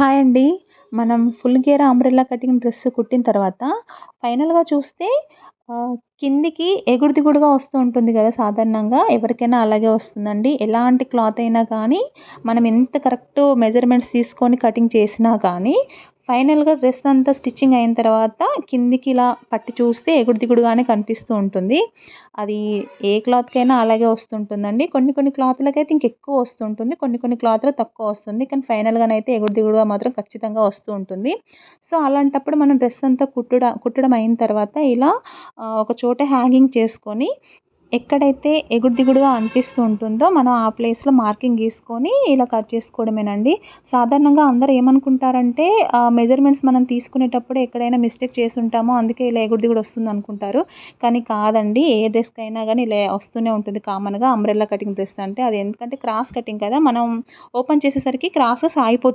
Hi అండి. మనం full gear umbrella cutting dress కుట్టిన తర్వాత ఫైనల్గా చూస్తే కిందికి ఎగుడు దిగుడుగా వస్తూ ఉంటుంది కదా సాధారణంగా. ఎవరికైనా అలాగే వస్తుందండి. ఎలాంటి క్లాత్ అయినా కానీ మనం ఎంత కరెక్ట్ మెజర్మెంట్స్ తీసుకొని కటింగ్ చేసినా కానీ ఫైనల్గా డ్రెస్ అంతా స్టిచ్చింగ్ అయిన తర్వాత కిందికి ఇలా పట్టి చూస్తే ఎగుడు దిగుడుగానే కనిపిస్తూ ఉంటుంది. అది ఏ క్లాత్కైనా అలాగే వస్తుంటుందండి. కొన్ని కొన్ని క్లాత్లకైతే ఇంకెక్కువ వస్తుంటుంది. కొన్ని కొన్ని క్లాత్లో తక్కువ వస్తుంది. కానీ ఫైనల్గానైతే ఎగుడు దిగుడుగా మాత్రం ఖచ్చితంగా వస్తూ ఉంటుంది. సో అలాంటప్పుడు మనం డ్రెస్ అంతా కుట్టడం కుట్టడం అయిన తర్వాత ఇలా ఒక చోట హ్యాంగింగ్ చేసుకొని ఎక్కడైతే ఎగుడు దిగుడుగా అనిపిస్తూ ఉంటుందో మనం ఆ ప్లేస్లో మార్కింగ్ గీసుకొని ఇలా కట్ చేసుకోవడమేనండి. సాధారణంగా అందరూ ఏమనుకుంటారంటే మెజర్మెంట్స్ మనం తీసుకునేటప్పుడు ఎక్కడైనా మిస్టేక్ చేసి ఉంటామో అందుకే ఇలా ఎగుడు దిగుడు వస్తుంది అనుకుంటారు కానీ కాదండి ఏ డ్రెస్కి అయినా కానీ ఇలా వస్తూనే ఉంటుంది. కామన్గా అంబ్రెల్లా కటింగ్ డ్రెస్ అంటే అది. ఎందుకంటే క్రాస్ కటింగ్ కదా మనం ఓపెన్ చేసేసరికి క్రాసెస్ ఆగిపోతుంది